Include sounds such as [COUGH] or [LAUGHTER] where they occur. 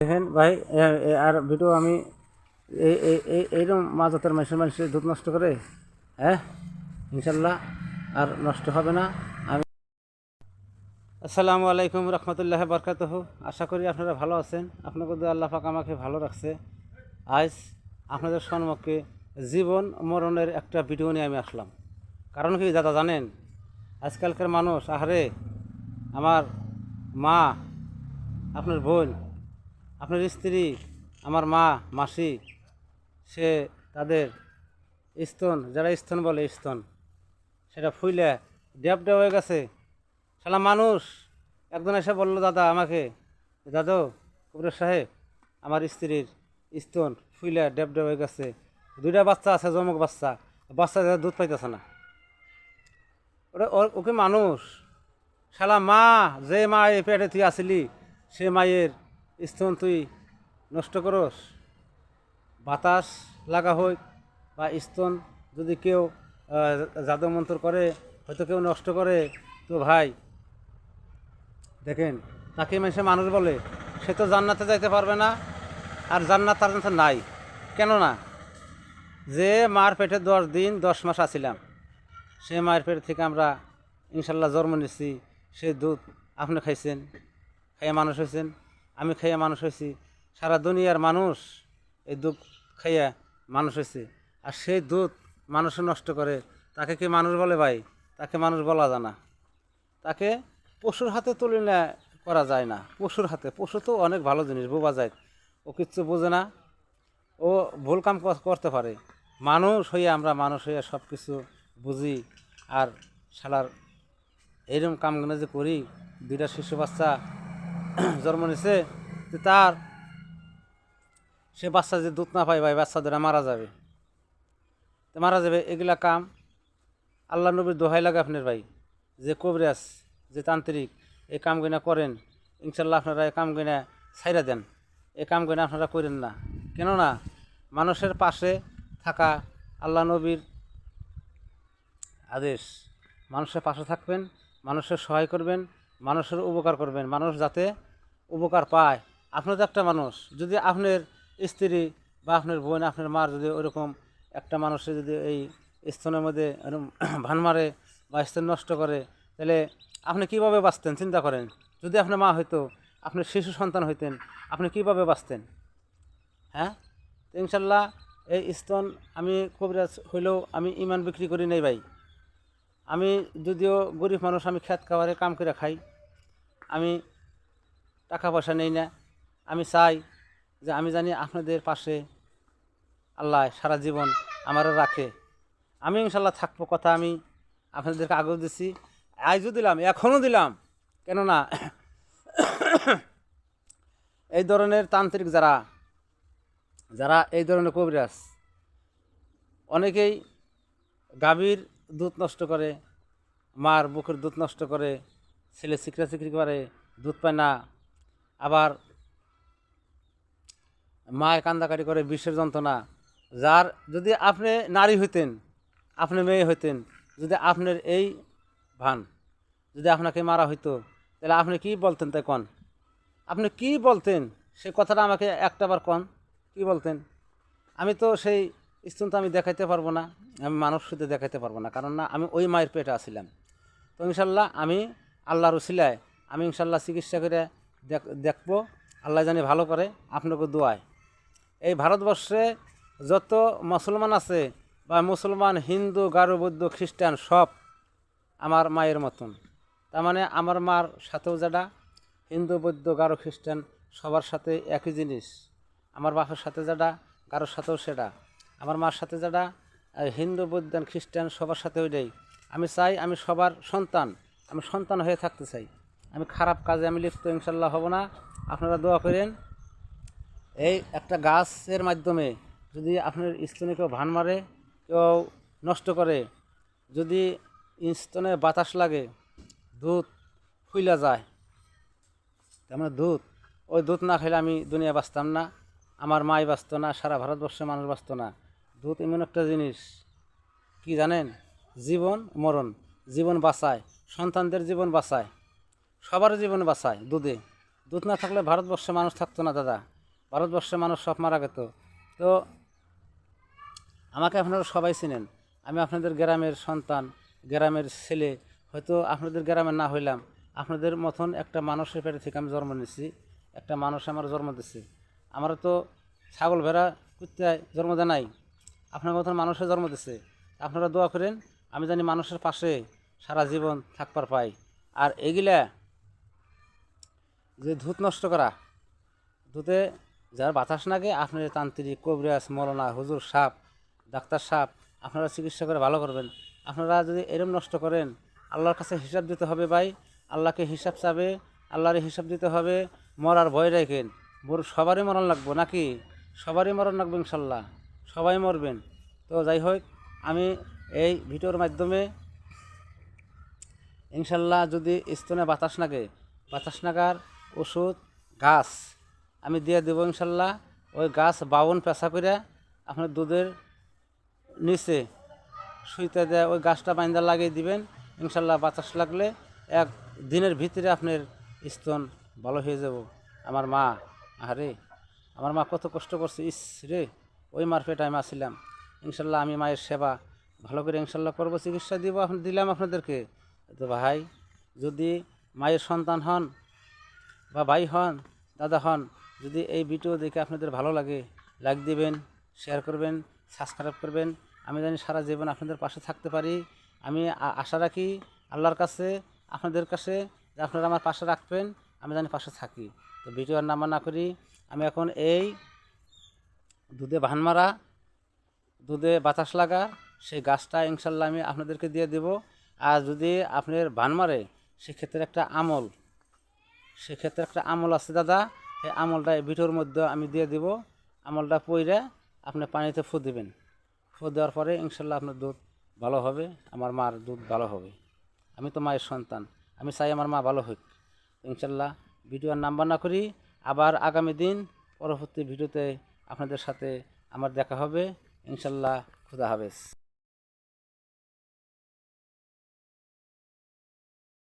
দেখেন ভাই আর ভিডিও আমি এই, এই- এই, এইরকম মাজাতের মানুষের মানুষের দুধ নষ্ট করে হ্যাঁ? ইনশাল্লাহ আর নষ্ট হবে না। আমি আসসালামু আলাইকুম রহমতুল্লাহ বরকাত আশা করি আপনারা ভালো আছেন। আপনাকে আল্লাহ পাক আমাকে ভালো রাখছে। আজ আপনাদের সম্মুখে জীবন মরণের একটা ভিডিও নিয়ে আমি আসলাম। কারণ কি দাদা জানেন, আজকালকার মানুষ, আহারে, আমার মা, আপনার বোন আপনার স্ত্রী, আমার মা, মাসি, সে তাদের স্তন, যারা স্তন বলে স্তন, সেটা ফুইলে ড্যাব ড্যাব হয়ে গেছে। সালা মানুষ, একজন এসে বলল, দাদা, আমাকে, দাদু কবির সাহেব, আমার স্ত্রীর স্তন ফুইলে ড্যাব ড্যাব হয়ে গেছে। দুইটা বাচ্চা আছে জমক বাচ্চা। বাচ্চা দুধ পাইতেছে না। ওটা ওকে মানুষ? শালা মা, যে মা এই পেটে তুই আসিলি, সে মায়ের স্তন তুই নষ্ট করস, বাতাস লাগা হোক বা স্তন যদি কেউ জাদু মন্ত্র করে, হয়তো কেউ নষ্ট করে, তো ভাই, দেখেন, তাকে মানুষে মানুষ বলে, সে তো জান্নাতে যাইতে পারবে না, আর জান্নাত তার কাছে নাই। কেন না? যে মার পেটে দশ দিন, দশ মাস আছিলাম, সে মায়ের পেট থেকে আমরা ইনশাল্লাহ জন্ম নিচ্ছি সে দুধ আপনি খাইছেন, খাইয়ে মানুষ হয়েছেন। আমি খাইয়া মানুষ হয়েছি। সারা দুনিয়ার মানুষ এই দুধ খাইয়া মানুষ হয়েছে। আর সেই দুধ মানুষ নষ্ট করে, তাকে কি মানুষ বলে ভাই? তাকে মানুষ বলা যায় না। তাকে পশুর হাতে তুলনা করা যায় না। পশুর হাতে, পশু তো অনেক ভালো জিনিস, বোঝা যায়। ও কিচ্ছু বোঝে না। ও ভুল কাম করতে পারে। মানুষ হইয়া আমরা মানুষ হইয়া সব কিছু বুঝি। আর শালার এইরকম কামগুলো যে করি, দুইটা শিশু বাচ্চা [CLEARS THROAT] জন্ম নিছে, যে তার সে বাচ্চা যে দুধ না পায় ভাই বাচ্চা দুটা মারা যাবে। মারা যাবে, এগুলা কাম আল্লাহ নবীর দোহাই লাগে আপনার ভাই। যে কবিরাজ যে তান্ত্রিক এই কামগুনা করেন, ইনশাল্লাহ আপনারা এই কামগুনা ছাইরা দেন। এই কামগুনা আপনারা করেন না। কেননা মানুষের পাশে থাকা আল্লাহ নবীর আদেশ। মানুষের পাশে থাকবেন, মানুষের সহায় করবেন, মানুষের উপকার করবেন। মানুষ যাতে উপকার পায়। আপনি তো একটা মানুষ। যদি আপনার স্ত্রী বা আপনার বোন, আপনার মার যদি ওরকম একটা মানুষের যদি এই স্তনের মধ্যে এরকম [CLEARS THROAT] ভান মারে বা স্তন নষ্ট করে, তাহলে আপনি কীভাবে বাঁচতেন? চিন্তা করেন। যদি আপনার মা হইতো, আপনার শিশু সন্তান হইতেন, আপনি কীভাবে বাঁচতেন? হ্যাঁ? ইনশাল্লাহ এই স্তন আমি কবিরাজ হইলেও আমি ইমান বিক্রি করি নাই ভাই। আমি যদিও গরিব মানুষ, আমি খেত খাবারে কাম করে খাই। আমি টাকা পয়সা নেই না। আমি চাই যে আমি জানি আপনাদের পাশে আল্লাহ সারা জীবন আমারও রাখে। আমি ইনশাল্লাহ থাকব কথা আমি আপনাদেরকে আগেও দিছি, আজও দিলাম, এখনও দিলাম। কেননা এই ধরনের তান্ত্রিক যারা যারা এই ধরনের কবিরাজ, অনেকেই গাভীর দুধ নষ্ট করে, মার বুকের দুধ নষ্ট করে, ছেলে চিকরা চিকরি করে, দুধ পায় না। আবার মায়ের কান্দাকাটি করে বিষের যন্ত্রণা। যার যদি আপনি নারী হইতেন, আপনি মেয়ে হইতেন, যদি আপনার এই ভান, যদি আপনাকে মারা হইতো, তাহলে আপনি কি বলতেন তাই কন? আপনি কি বলতেন? সে কথাটা আমাকে একটাবার কন, কি বলতেন? আমি তো সেই স্তন তো আমি দেখাইতে পারব না, আমি মানুষ শুধু দেখাইতে পারব না, কারণ না, আমি ওই মায়ের পেটে আসছিলাম তো ইনশাল্লাহ আমি আল্লাহর উসিলায় আমি ইনশাল্লাহ চিকিৎসা করে দেখ- দেখব। আল্লাহ জানি ভালো করে, আপনাকে দোয়ায়। এই ভারতবর্ষে যত মুসলমান আছে বা মুসলমান, হিন্দু, গারো, বৌদ্ধ, খ্রিস্টান, সব আমার মায়ের মতন। তার মানে আমার মার সাথেও যেটা হিন্দু, বৌদ্ধ, গারো, খ্রিস্টান, সবার সাথে একই জিনিস। আমার বাপের সাথে যেটা কারোর সাথেও সেটা আমার মার সাথে যেটা হিন্দু, বৌদ্ধ, খ্রিস্টান, সবার সাথে ওইটাই। আমি চাই আমি সবার সন্তান, আমি সন্তান হয়ে থাকতে চাই। আমি খারাপ কাজে আমি লিপ্ত, ইনশাল্লাহ হব না। আপনারা দোয়া করেন। এই একটা গাছের মাধ্যমে যদি আপনার স্তনে কেউ ভান মারে, কেউ নষ্ট করে, যদি স্তনে বাতাস লাগে, দুধ ফুইলা যায়, তার মানে দুধ, ওই দুধ না খেলে আমি দুনিয়া বাঁচতাম না, আমার মাই বাঁচত না, সারা ভারতবর্ষের মানুষ বাঁচত না। দুধ এমন একটা জিনিস, কি জানেন? জীবন মরণ, জীবন বাঁচায়, সন্তানদের জীবন বাঁচায়। সবার জীবন বাঁচায়, দুধে। দুধ না থাকলে ভারতবর্ষে মানুষ থাকতো না, দাদা। ভারতবর্ষে মানুষ সব মারা যেত তো আমাকে আপনারা সবাই চিনেন। আমি আপনাদের গ্রামের সন্তান, গ্রামের ছেলে। হয়তো আপনাদের গ্রামের না হইলাম। আপনাদের মতন একটা মানুষের পেটে থেকে আমি জন্ম নিয়েছি। একটা মানুষ আমার জন্ম দিচ্ছে আমার তো ছাগল ভেড়া, কুত্তায় জন্ম দেয় নাই। আপনার মতন মানুষের জন্ম দিচ্ছে আপনারা দোয়া করেন, আমি জানি মানুষের পাশে সারা জীবন থাকবার পাই। আর এগুলা যে ধূত নষ্ট করা, ধুতে যার বাতাস লাগে আপনার তান্ত্রিক, কবিরাজ, মলনা, হুজুর সাপ ডাক্তার সাপ আপনারা চিকিৎসা করে ভালো করবেন। আপনারা যদি এরম নষ্ট করেন, আল্লাহর কাছে হিসাব দিতে হবে ভাই। আল্লাহকে হিসাব চাবে আল্লাহর হিসাব দিতে হবে। মরার ভয় রেখেন। মোর সবারই মরণ লাগবো নাকি? সবারই মরণ লাগবে ইনশাল্লাহ। সবাই মরবেন। তো যাই হোক, আমি এই ভিডিওর মাধ্যমে ইনশাল্লাহ যদি স্তনে বাতাস লাগে বাতাস নাগার ওষুধ, গাছ। আমি দিয়ে দেবো ইনশাল্লাহ। ওই গাছ বাউন পেশা করে আপনার দুধের নিচে শুইতে দেয়। ওই গাছটা বাইন্দা লাগিয়ে দিবেন। ইনশাল্লাহ বাতাস লাগলে এক দিনের ভিতরে আপনার স্তন ভালো হয়ে যাব। আমার মা আরে আমার মা কত কষ্ট করছে। ইস রে, ওই মারফেট আমি আসছিলাম ইনশাল্লাহ আমি মায়ের সেবা ভালো করে ইনশাল্লাহ করব, চিকিৎসা দিব দিলাম আপনাদেরকে। তো ভাই, যদি মায়ের সন্তান হন বা ভাই হন, দাদা হন, যদি এই ভিডিও দেখে আপনাদের ভালো লাগে লাইক দিবেন শেয়ার করবেন সাবস্ক্রাইব করবেন। আমি জানি সারা জীবন আপনাদের পাশে থাকতে পারি। আমি আশা রাখি আল্লাহর কাছে, আপনাদের কাছে, যে আপনারা আমার পাশে রাখবেন, আমি জানি পাশে থাকি। তো ভিডিও আর নামা না করি, আমি এখন এই দুধে ভান মারা, দুধে বাতাস লাগা, সেই গাছটা ইনশাল্লাহ আমি আপনাদেরকে দিয়ে দেব। আর যদি আপনার ভান মারে, সেক্ষেত্রে একটা আমল সেক্ষেত্রে একটা আমল আছে, দাদা। সেই আমলটা ভিডিওর মধ্যে আমি দিয়ে দিব। আমলটা পইরে আপনি পানিতে ফু দিবেন। ফু দেওয়ার পরে ইনশাল্লাহ আপনার দুধ ভালো হবে, আমার মার দুধ ভালো হবে। আমি তো মায়ের সন্তান, আমি চাই আমার মা ভালো হোক। ইনশাল্লাহ ভিডিও আর নাম্বার না করি, আবার আগামী দিন পরবর্তী ভিডিওতে আপনাদের সাথে আমার দেখা হবে। ইনশাল্লাহ, খুদা হাফেজ।